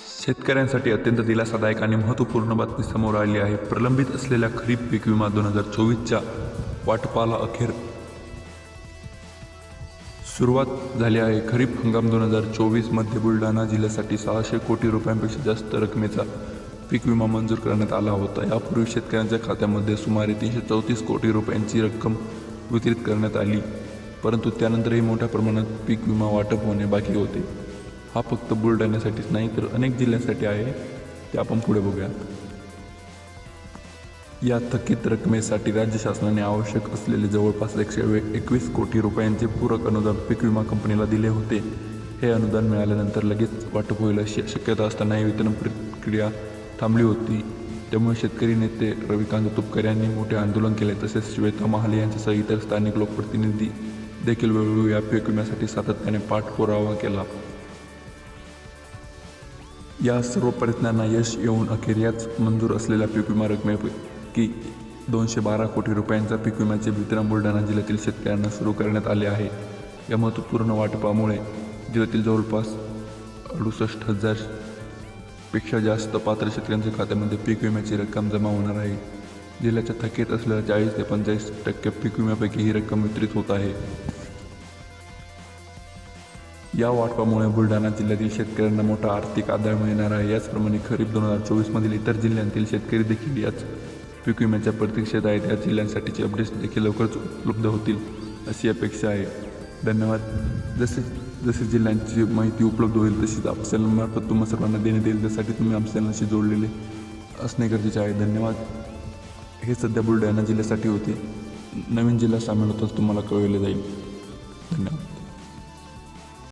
शेतकऱ्यांसाठी अत्यंत दिलासादायक आणि महत्त्वपूर्ण बातमी समोर आली आहे. प्रलंबित असलेल्या खरीप पीक विमा दोन हजार चोवीसच्या वाटपाला अखेर सुरुवात झाली आहे. खरीप हंगाम दोन हजार चोवीसमध्ये बुलढाणा जिल्ह्यासाठी सहाशे कोटी रुपयांपेक्षा जास्त रकमेचा पीक विमा मंजूर करण्यात आला होता. यापूर्वी शेतकऱ्यांच्या खात्यामध्ये सुमारे तीनशे चौतीस कोटी रुपयांची रक्कम वितरित करण्यात आली परंतु त्यानंतरही मोठ्या प्रमाणात पीक विमा वाटप होणे बाकी होते. हा फक्त बुलढाण्यासाठीच नाही तर अनेक जिल्ह्यांसाठी आहे. ते आपण पुढे बघूया. या थकीत रकमेसाठी राज्य शासनाने आवश्यक असलेले जवळपास एकशे वे- एकवीस कोटी रुपयांचे पूरक अनुदान पीक विमा कंपनीला दिले होते. हे अनुदान मिळाल्यानंतर लगेच वाटप होईल अशी शक्यता असतानाही वितरण प्रक्रिया थांबली होती. त्यामुळे शेतकरी नेते रविकांत तुपकर यांनी मोठे आंदोलन केले तसेच श्वेता महाले यांच्यासह इतर स्थानिक लोकप्रतिनिधी देखील वेळोवेळी या पीक विम्यासाठी सातत्याने पाठपुरावा केला. या सर्व प्रयत्नांना यश येऊन अखेर याच मंजूर असलेल्या पीक विमा रकमेपैकी दोनशे बारा कोटी रुपयांचा पीक विम्याचे वितरण बुलढाणा जिल्ह्यातील शेतकऱ्यांना सुरू करण्यात आले आहे. या महत्त्वपूर्ण वाटपामुळे जिल्ह्यातील जवळपास अडुसष्ट हजारपेक्षा जास्त पात्र शेतकऱ्यांच्या खात्यामध्ये पीक विम्याची रक्कम जमा होणार आहे. जिल्ह्याच्या थकीत असलेल्या चाळीस ते पंचेचाळीस टक्के पीक विम्यापैकी ही रक्कम वितरित होत आहे. या वाटपामुळे बुलढाणा जिल्ह्यातील शेतकऱ्यांना मोठा आर्थिक आधार मिळणार आहे. याचप्रमाणे खरीप दोन हजार चोवीसमधील इतर जिल्ह्यांतील शेतकरी देखील याच पीक विम्याच्या प्रतीक्षेत आहेत. या जिल्ह्यांसाठीचे अपडेट्स देखील लवकरच उपलब्ध होतील अशी अपेक्षा आहे. धन्यवाद. जसे जसे जिल्ह्यांची माहिती उपलब्ध होईल तशीच आपल्या मार्फत तुम्हा सर्वांना देण्यात येईल. त्यासाठी तुम्ही आमच्या चॅनलशी जोडलेले असणे गरजेचे आहे. धन्यवाद. हे सध्या बुलढाणा जिल्ह्यासाठी होते. नवीन जिल्हा सामील होताच तुम्हाला कळवले जाईल. धन्यवाद.